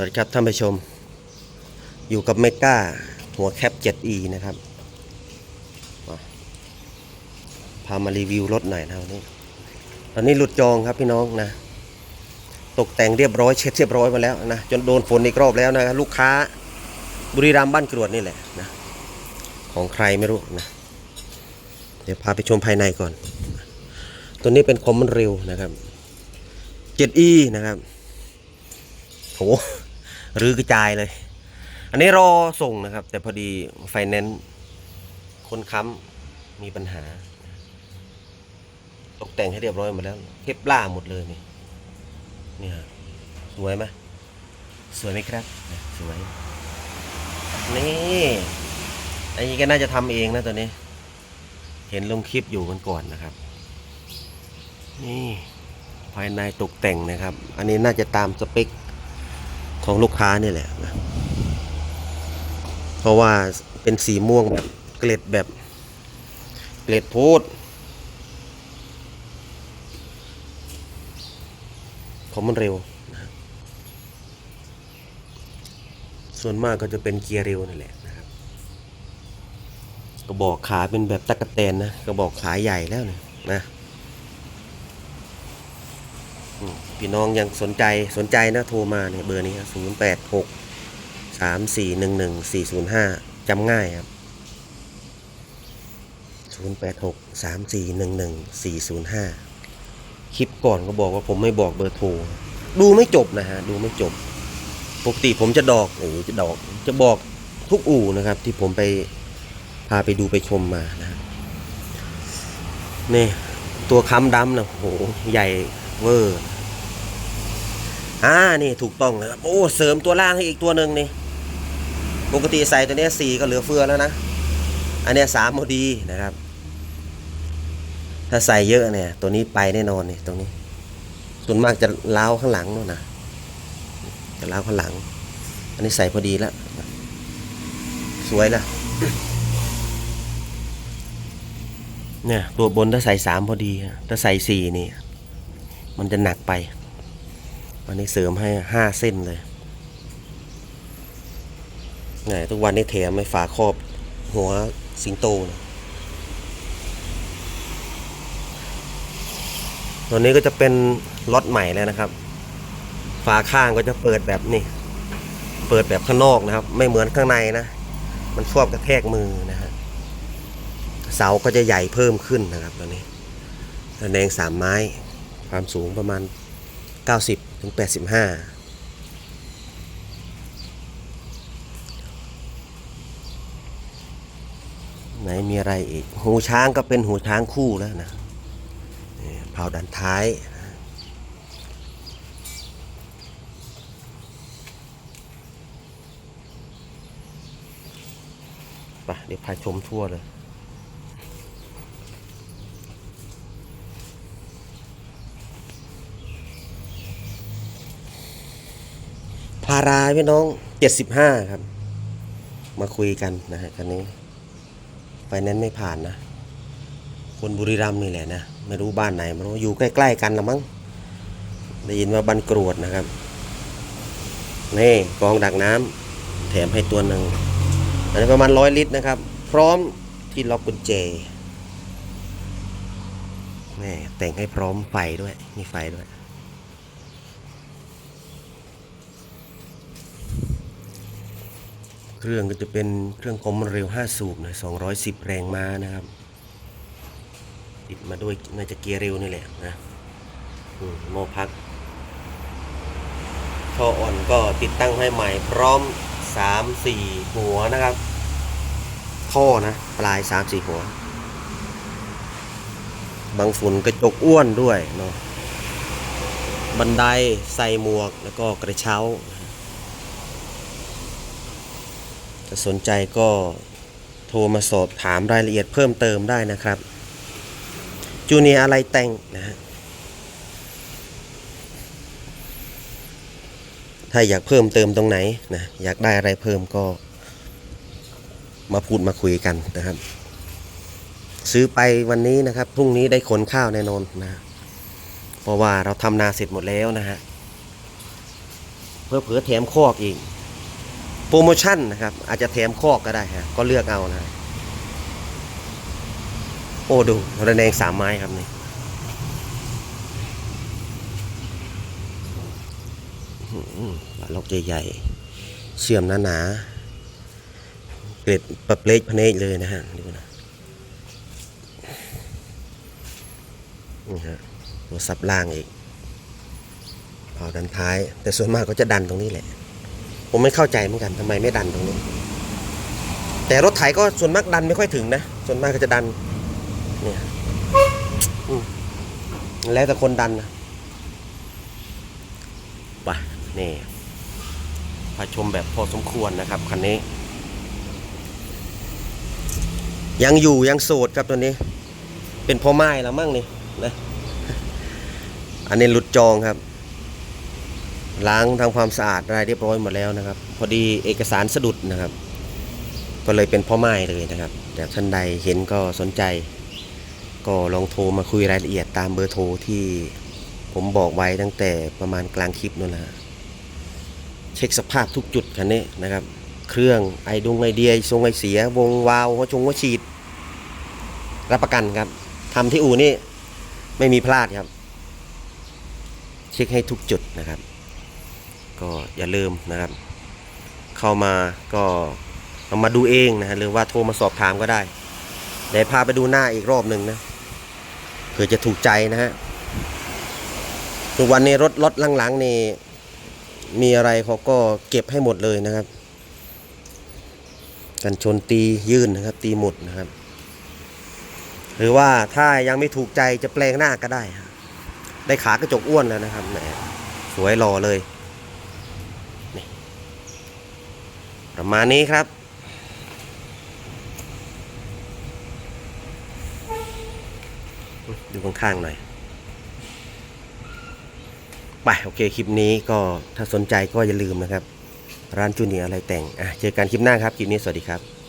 วัสดีครับท่านผู้ชม อยู่กับเมก้าหัวแคป 7e นะครับ พามารีวิวรถหน่อยนะวันนี้ ตอนนี้หลุดจองครับพี่น้องนะ ตกแต่งเรียบร้อยเช็ดเรียบร้อยมาแล้วนะ จนโดนฝนอีกรอบแล้วนะครับลูกค้าบุรีรัมย์บ้านกรวดนี่แหละนะ ของใครไม่รู้นะ เดี๋ยวพาไปชมภายในก่อน ตัวนี้เป็นคอมมอนเร็วนะครับ 7e นะครับโห รือกระจายเลย อันนี้รอส่งนะครับ แต่พอดีไฟแนนซ์คนค้ำมีปัญหา ตกแต่งให้เรียบร้อยหมดแล้วเก็บล่าหมดเลยนี่นี่ฮะสวยไหมสวยไหมครับ สวย นี่อันนี้ก็น่าจะทำเองนะตัวนี้ เห็นลงคลิปอยู่กันก่อนนะครับ นี่ภายในตกแต่งนะครับ อันนี้น่าจะตามสเปค ของลูกค้านี่แหละนะเพราะว่าเป็นสีม่วงแบบเกล็ดแบบเกล็ดโพดของมันเร็วนะส่วนมากก็จะเป็นเกียร์เร็วนั่นแหละนะครับ กระบอกขาเป็นแบบตะกะแตนนะ กระบอกขาใหญ่แล้วเนี่ยนะ พี่น้องยังสนใจสนใจนะโทรมาเนี่ยเบอร์นี้ครับศูนย์แปดหกสามสี่หนึ่งหนึ่งสี่ศูนย์ห้าจำง่ายครับศูนย์แปดหกสามสี่หนึ่งหนึ่งสี่ศูนย์ห้าคลิปก่อนก็บอกว่าผมไม่บอกเบอร์โทร ดูไม่จบนะฮะ ดูไม่จบ ปกติผมจะดอกโอ้จะดอก จะบอกทุกอู่นะครับ ที่ผมไปพาไปดูไปชมมานะนี่ตัวค้ำดำนะโห ใหญ่ เวอร์อ่านี่ถูกต้องนะครับโอ้เสริมตัวล่างให้อีกตัวหนึ่งนี่ปกติใส่ตัวนี้สี่ก็เหลือเฟือแล้วนะ อันนี้สามพอดีนะครับ ถ้าใส่เยอะเนี่ย ตัวนี้ไปแน่นอนนี่ตรงนี้ ส่วนมากจะล้าวข้างหลังนู่นนะจะล้าวข้างหลัง อันนี้ใส่พอดีแล้วสวยละเนี่ยตัวบนถ้าใส่สามพอดีถ้าใส่สี่นี่ มันจะหนักไปอันนี้เสริมให้ห้าเส้นเลยไหนทุกวันนี้แถมไม่ฝาครอบหัวสิงโตนะตัวนี้ก็จะเป็นล็อตใหม่แล้วนะครับ ฝาข้างก็จะเปิดแบบนี้ เปิดแบบข้างนอกนะครับ ไม่เหมือนข้างในนะ มันชอบกระแทกมือนะฮะ เสาก็จะใหญ่เพิ่มขึ้นนะครับตัวนี้ตะแนงสามไม้ ความสูงประมาณ 90ถึง85ไหนมีอะไรอีก หูช้างก็เป็นหูช้างคู่แล้วนะเผาดันท้าย ไปเดี๋ยวพาชมทั่วเลยาราพี่น้องเจ็ดสิบห้าครับ มาคุยกันนะฮะคันนี้ไฟแนนซ์ไม่ผ่านนะ คนบุรีรัมย์นี่แหละนะ ไม่รู้บ้านไหนไม่รู้อยู่ใกล้ ๆ กันละมั้งได้ยินว่าบันกรวดนะครับ นี่กองดักน้ำแถมให้ตัวหนึ่งอันนี้ประมาณร้อยลิตรนะครับ พร้อมที่ล็อกกุญแจนี่แต่งให้พร้อมไฟด้วยมีไฟด้วย เครื่องก็จะเป็นเครื่องคอมเร็ว 5 สูบนะ210 แรงม้านะครับ ติดมาด้วยน่าจะเกียร์เร็วนี่แหละนะโมพักท่ออ่อนก็ติดตั้งให้ใหม่พร้อม 3 4 หัวนะครับ ท่อนะปลาย 3 4 หัว บางฝุ่นกระจกอ้วนด้วยเนาะบันไดใส่หมวกแล้วก็กระเช้า ถ้าสนใจก็โทรมาสอบถามรายละเอียดเพิ่มเติมได้นะครับ จูเนียอะไรแต่งนะฮะถ้าอยากเพิ่มเติมตรงไหนนะอยากได้อะไรเพิ่มก็ มาพูดมาคุยกันนะครับ ซื้อไปวันนี้นะครับพรุ่งนี้ได้ขนข้าวแน่นอนนะ เพราะว่าเราทำนาเสร็จหมดแล้วนะฮะเผลอแถมคอกอีก โปรโมชั่นนะครับ อาจจะแถมคอกก็ได้ฮะก็เลือกเอานะโอ้ดูระแนงสามไม้ครับนี่อื้อหือปลาลอกใหญ่ๆเชื่อมหนาๆเกล็ดปลาเปลกพเนจเลยนะฮะดูนะนี่ฮะตัวซับล่างอีกเผาดันท้าย แต่ส่วนมากก็จะดันตรงนี้แหละ ผมไม่เข้าใจเหมือนกันทำไมไม่ดันตรงนี้ แต่รถไถก็ส่วนมากดันไม่ค่อยถึงนะส่วนมากก็จะดัน เนี่ยแล้วแต่คนดันนะไปนี่พาชมแบบพอสมควรนะครับคันนี้ ยังอยู่ยังโสดครับตัวนี้ เป็นพ่อไม้แล้วมั่งนี่นะอันนี้หลุดจองครับ ล้างทำความสะอาดอะไรเรียบร้อยหมดแล้วนะครับ พอดีเอกสารสะดุดนะครับ ก็เลยเป็นพ่อไม้เลยนะครับแต่ท่านใดเห็นก็สนใจ ก็ลองโทรมาคุยรายละเอียดตามเบอร์โทรที่ผมบอกไว้ตั้งแต่ประมาณกลางคลิปนั่นแหละฮะเช็คสภาพทุกจุดคันนี้นะครับ เครื่องไอดงไอเดียทรงไอเสีย วงวาลวหัวชงหัวฉีด รับประกันครับทำที่อู่นี่ไม่มีพลาดครับ เช็คให้ทุกจุดนะครับ ก็อย่าลืมนะครับ เข้ามาก็เอามาดูเองนะฮะหรือว่าโทรมาสอบถามก็ได้เดี๋ยวพาไปดูหน้าอีกรอบหนึ่งนะเผื่อจะถูกใจนะฮะทุกวันนี้รถรถหลังๆนี่มีอะไรเขาก็เก็บให้หมดเลยนะครับ กันชนตียื่นนะครับ ตีหมดนะครับ หรือว่าถ้ายังไม่ถูกใจจะแปลงหน้าก็ได้ ได้ขากระจกอ้วนแล้วนะครับแหมสวยหล่อเลยนี่ ประมาณนี้ครับ ดูข้างๆหน่อย ไป โอเค คลิปนี้ก็ถ้าสนใจก็อย่าลืมนะครับ ร้านจูเนียอะไรแต่งอะเจอกันคลิปหน้าครับ คลิปนี้สวัสดีครับ